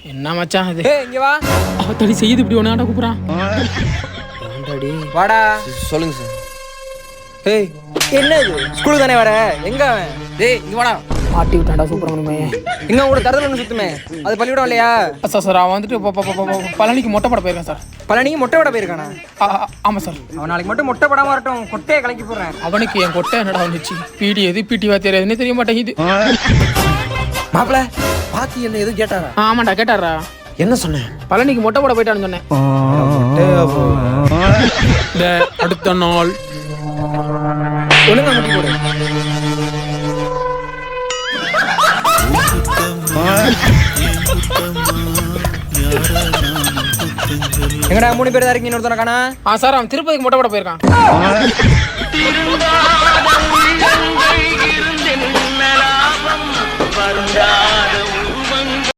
என்ன மச்சான் இது? ஏய் இங்க வா. தடி செய்யுது இப்படி ஒன்று கூப்பிட்றான். வாடா. சொல்லுங்க சார். ஏய் என்ன இது? ஸ்கூலுக்கு தானே வர? எங்க அவன்? டேய் இங்க வாடா. மாட்டி விட்டாண்டா சுப்பிரமணியமே எங்க கூட தரதுல ஒன்று சுத்துமே? அது பள்ளிக்கூடம் இல்லையா? சார் சார் அவன் வந்துட்டு ப- ப- ப- ப- பழனிக்கு மொட்டை போட போயிருக்கான் சார். பழனிக்கு மொட்டை விட போயிருக்கானா? ஆமாம் சார். அவன் நாளைக்கு மட்டும் மொட்டை படாம வரட்டும். கொட்டையை கலக்கி போடுறேன். அவனுக்கு என் கொட்டை என்னடா வந்துச்சு? பிடி எது? பிடி வாத்தியார் எதுன்னு தெரிய மாட்டேங்குது. மாப்பிள பாத்தி என்ன எதுவும் கேட்டாரா? ஆ, ஆமாண்டா கேட்டாரா? என்ன சொன்னேன் பழனிக்கு மொட்டை போட போயிட்டான்னு சொன்னேன். இந்த அடுத்த நாள். எங்கடா மூணு பேர் தான் இருக்கீங்க இன்னொருத்தன காணா? ஆ சார் அவன் திருப்பதிக்கு மொட்டை போட போயிருக்கான்.